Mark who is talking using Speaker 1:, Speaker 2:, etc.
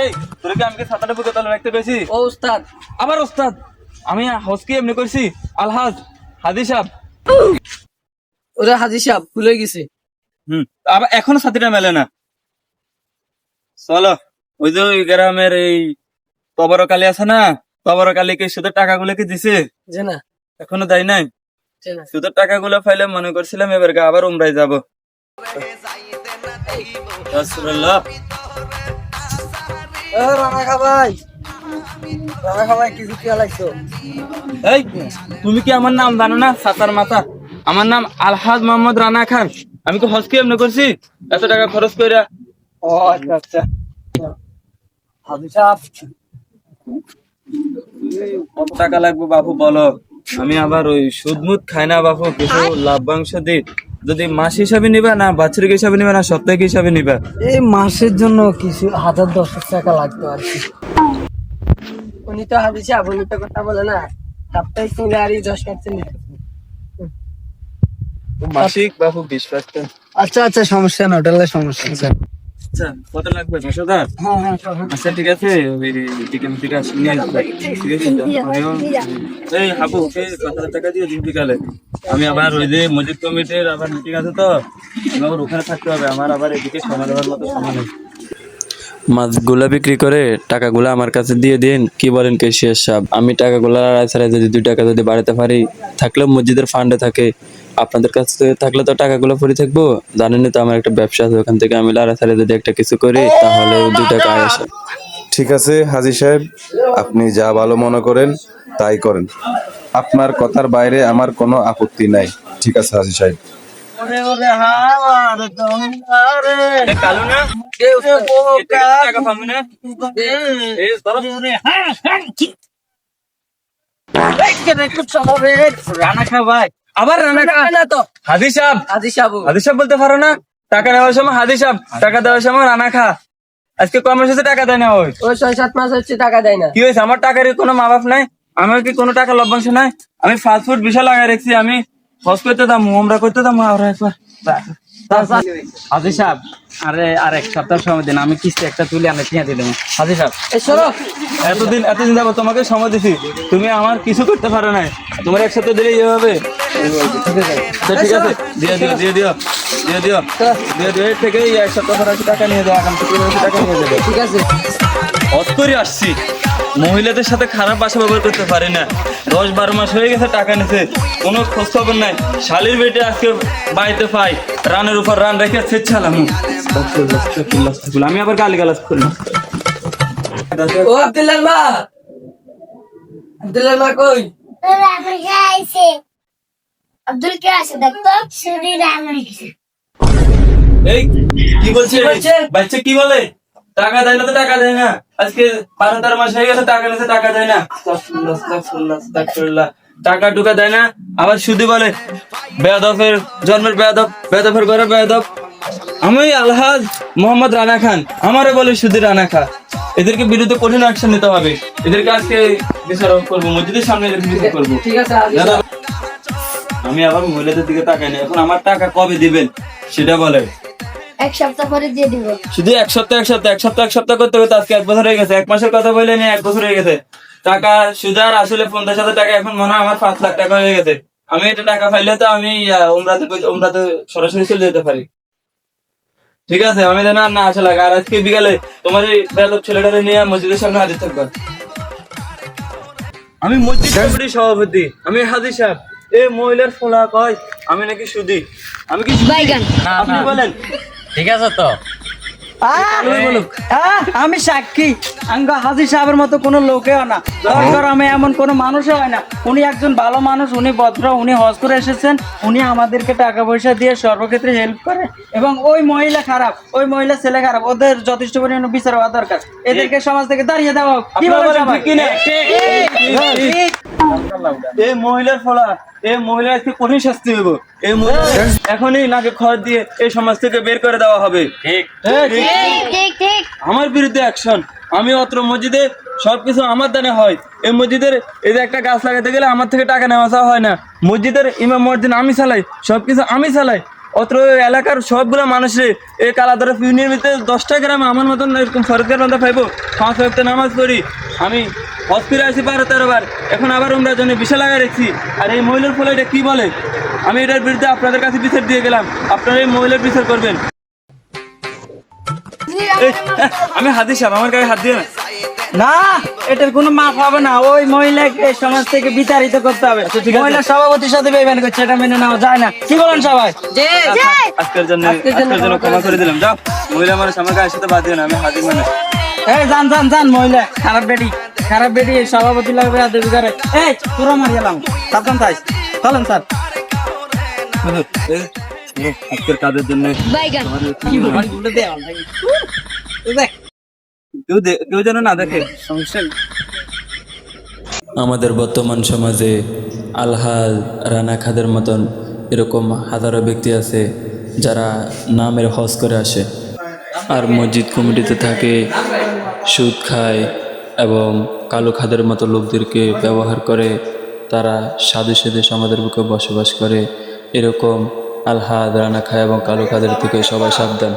Speaker 1: এই তোর কি আমাকে বুকে তলে রাখতে পেরেছি?
Speaker 2: ও উস্তাদ।
Speaker 1: আবার ওস্তাদ আমি হসকি এমনি করছি? আলহাজ হাদি সাহেব।
Speaker 2: ওরা হাজি সাহেব ভুলে গেছে।
Speaker 1: হুম আবার এখনও ছাতিটা মেলে না। চলো ওই যে ওই গ্রামের এই তবরকালী আছে না? শুধু টাকাগুলোকে দিছে?
Speaker 2: যে না।
Speaker 1: এখনও দেয় নাই? শুধু টাকাগুলো ফাইলে মনে করছিলাম এবার আবার উমরাই যাব। রাসূলুল্লাহ
Speaker 2: ও রানা খাবাই। রানা খাবাই কিছু খেয়া লাগছো
Speaker 1: এই তুমি কি আমার নাম জানো না? সাতার মাথা। আমার নাম আলহাজ মোহাম্মদ রানা খান। আমি তো হজ কি এমনি করছি? এত টাকা খরচ কইরা।
Speaker 2: ও আচ্ছা আচ্ছা। হাজি সাহেব।
Speaker 1: কত টাকা লাগবে বাপু বলো? আমি আবার ওই সুদমুদ খাই না বাপু কিছু লাভ্যাংশ দিই। যদি মাস হিসাবে নিবা না বাৎসরিক হিসাবে নিবা না সাপ্তাহিক হিসাবে নিবা?
Speaker 2: এই মাসের জন্য কিছু হাজার দশ টাকা লাগতো আর কি। উনি তো সাহেব তো কথা বলে না সাপ্তাহিক নিলে আর দশ পার্সেন্ট
Speaker 1: মাসিক বাপু বিশ পার্সেন্ট।
Speaker 2: আচ্ছা আচ্ছা সমস্যা না ওটা সমস্যা।
Speaker 1: আচ্ছা কত লাগবে দশ হাজার
Speaker 2: হ্যাঁ হ্যাঁ
Speaker 1: আচ্ছা ঠিক আছে ওই টিকে নিয়ে আসবে ঠিক আছে এই হাবু পাঁচ হাজার টাকা দিয়ে দিন বিকালে আমি আবার ওই যে মসজিদ কমিটির আবার মিটিং আছে তো আমি আবার ওখানে থাকতে হবে আমার আবার এদিকে সময় দেওয়ার মতো সময় নেই।
Speaker 3: মাছগুলা বিক্রি করে টাকাগুলো আমার কাছে দিয়ে দিন কি বলেন কেশিয়ার সাহেব আমি টাকাগুলো আড়াই ছাড়াই যদি দুই টাকা যদি বাড়াতে পারি থাকলেও মসজিদের ফান্ডে থাকে। আপনাদের কাছে থাকলে তো টাকাগুলো পরে থাকব। জানেনই তো আমার একটা ব্যবসা আছে ওখান থেকে আমি লাড়া ছাড়াই যদি একটা কিছু করি তাহলে দুই টাকা আসে।
Speaker 4: ঠিক আছে হাজি সাহেব আপনি যা ভালো মনে করেন তাই করেন। আপনার কথার বাইরে আমার কোনো আপত্তি নাই। ঠিক আছে হাজি সাহেব।
Speaker 1: এই ধরো। রানা খা ভাই। আবার রানা
Speaker 2: তো।
Speaker 1: হাদি সাহেব।
Speaker 2: হাজি সাহেব।
Speaker 1: হাদি সাহেব বলতে পারো না? টাকা নেওয়ার সময় হাদি সাহেব টাকা দেওয়ার সময় রানা খা। আজকে মাস হচ্ছে টাকা দেয় না ওই?
Speaker 2: ওই ছয় সাত মাস হচ্ছে টাকা দেয় না।
Speaker 1: কি হয়েছে? আমার টাকার কোনো মা বাপ নাই। আমার কি কোনো টাকা লভ্যাংশ নাই? আমি ফাস্ট ফুড বিশাল লাগাই রাখছি। আমি হজ করতে দাম আমরা করতে দাম আর একবার।
Speaker 5: হাজি সাহেব আরে আর এক সপ্তাহ সময় দিন আমি কিস্তি একটা তুলে আমি কিনে দিলাম হাজি সাহেব।
Speaker 2: এই শোনো
Speaker 1: এতদিন এতদিন যাব তোমাকে সময় দিছি। তুমি আমার কিছু করতে পারো না তোমার এক সপ্তাহ দিলে ইয়ে হবে। তো ঠিক আছে দিয়ে দিও দিয়ে দিও দিয়ে দিও দিয়ে দিও। এর থেকে এক সপ্তাহ টাকা নিয়ে যাও আগামী টাকা নিয়ে যাবে।
Speaker 2: ঠিক আছে।
Speaker 1: অস্তরি আসছি। মহিলাদের সাথে খারাপ ভাষা ব্যবহার করতে পারি না। দশ বারো মাস হয়ে গেছে টাকা নিছে কোনো খোঁজ খবর নাই। শালির বেটে আজকে বাড়িতে পাই রানের উপর রান রেখে ছেচ্ছালাম। আমি আবার গালি গালাজ করি
Speaker 2: ও আব্দুল্লাহ মা আব্দুল্লাহ মা কই?
Speaker 6: আফ্রিকা আইছে আব্দুল কে আছে দেখতো শরীর
Speaker 1: এই কি বলছে? বাচ্চা কি বলে? টাকা দেয় না তো টাকা দেয় না। আজকে বারো তেরো মাস হয়ে গেছে টাকা নিতে টাকা দেয় না। টাকা টুকা দেয় না আবার শুধু বলে। বেয়াদফের জন্মের বেয়াদব বেয়াদফের ঘরে বেয়াদব। আমি আলহাজ মোহাম্মদ রানা খান আমারও বলে শুধু রানা খা। এদেরকে বিরুদ্ধে কঠিন অ্যাকশন নিতে হবে। এদেরকে আজকে বিচারক করব মসজিদের সামনে এদেরকে করব।
Speaker 2: ঠিক আছে।
Speaker 1: আমি আবার মহিলাদের দিকে তাকাই না। এখন আমার টাকা কবে দিবেন? সেটা বলে
Speaker 6: এক সপ্তাহ পরে দিয়ে দিব।
Speaker 1: শুধু এক সপ্তাহ এক সপ্তাহ এক সপ্তাহ এক সপ্তাহ করতে করতে আজকে এক বছর হয়ে গেছে। এক মাসের কথা বলে নিয়ে এক বছর হয়ে গেছে। টাকা সুদার আসলে পঞ্চাশ হাজার টাকা এখন মনে হয় আমার পাঁচ লাখ টাকা হয়ে গেছে। আমি এটা টাকা পাইলে তো আমি উমরাতে উমরাতে সরাসরি চলে যেতে পারি। ঠিক আছে আমি যেন আর না আসা লাগে। আর আজকে বিকালে তোমার এই বেদব ছেলেটারে নিয়ে মসজিদের সামনে হাজির থাকবা। আমি মসজিদ সভাপতি আমি হাজির সাহেব। এ মহিলার ফোলা কয়? আমি নাকি সুদি আমি কি
Speaker 6: বাইগান।
Speaker 1: আপনি বলেন।
Speaker 5: ঠিক আছে তো।
Speaker 7: আমি সাক্ষী। আঙ্গ হাজি সাহেবের মতো কোনো লোকেও না। দরকার আমি এমন কোনো মানুষও হয় না। উনি একজন ভালো মানুষ উনি ভদ্র উনি হজ করে এসেছেন। উনি আমাদেরকে টাকা পয়সা দিয়ে সর্বক্ষেত্রে হেল্প করে। এবং ওই মহিলা খারাপ ওই মহিলা ছেলে খারাপ। ওদের যথেষ্ট পরিমাণে বিচার হওয়া দরকার। এদেরকে সমাজ থেকে দাঁড়িয়ে দেওয়া
Speaker 1: এই মহিলার ফলা এই মহিলার আজকে কঠিন শাস্তি হইব। এই মহিলা এখনই নাকে খড় দিয়ে এই সমাজ থেকে বের করে দেওয়া হবে।
Speaker 5: ঠিক।
Speaker 6: ঠিক ঠিক। ঠিক
Speaker 1: আমার বিরুদ্ধে অ্যাকশন আমি অত্র মসজিদে সবকিছু আমার দানে হয়। এই মসজিদের এই যে একটা গাছ লাগাতে গেলে আমার থেকে টাকা নেওয়া চাওয়া হয় না। মসজিদের ইমাম মসজিদ আমি চালাই সবকিছু আমি চালাই। অত্র এলাকার সবগুলো মানুষের এই কালাদরা ভিতরে দশটা গ্রাম আমার মতন এরকম সরকার বান্ধব পাইবো। পাঁচ ওয়াক্ত নামাজ পড়ি আমি ফিরে আসি বারো তেরো বার এখন আবার আমরা জন্য বিশাল লাগা রেখেছি। আর এই মহিলার ফলে এটা কী বলে? আমি এটার বিরুদ্ধে আপনাদের কাছে বিচার দিয়ে গেলাম। আপনারা এই মহিলার বিচার করবেন। আমি হাত দিছি আমার গায়ে হাত দিয়ে না!
Speaker 7: এটার কোনো মাপ হবে না। ওই মহিলাকে সমাজ থেকে বিতাড়িত করতে হবে।
Speaker 1: আচ্ছা,
Speaker 7: মহিলা সভাপতির সাথে বেইমান করছে এটা মেনে নেওয়া যায় না। কি বলেন সবাই?
Speaker 1: আজকের জন্য আজকের জন্য ক্ষমা করে দিলাম। যাও মহিলা মানুষ আমার গায়ের সাথে বাদ দিও না আমি হাজির মানুষ।
Speaker 7: এই যান যান যান মহিলা। খারাপ বেটি খারাপ বেটি সভাপতি লাগবে আর দেবী করে। এই তোরা মারি গেলাম সাবধান থাই চলেন স্যার।
Speaker 1: আজকের কাজের জন্য কেউ যেন না দেখে
Speaker 3: আমাদের বর্তমান সমাজে আলহাজ রানা খাদের মতন এরকম হাজারো ব্যক্তি আছে যারা নামের হজ করে আসে। আর মসজিদ কমিটিতে থাকে, সুদ খায় এবং কালো খাদের মতো লোকদেরকে ব্যবহার করে, তারা সাধু সেদে সমাজের বুকে বসবাস করে। এরকম আলহাদ, রানা খায় এবং কালো খাদের থেকে সবাই সাবধান।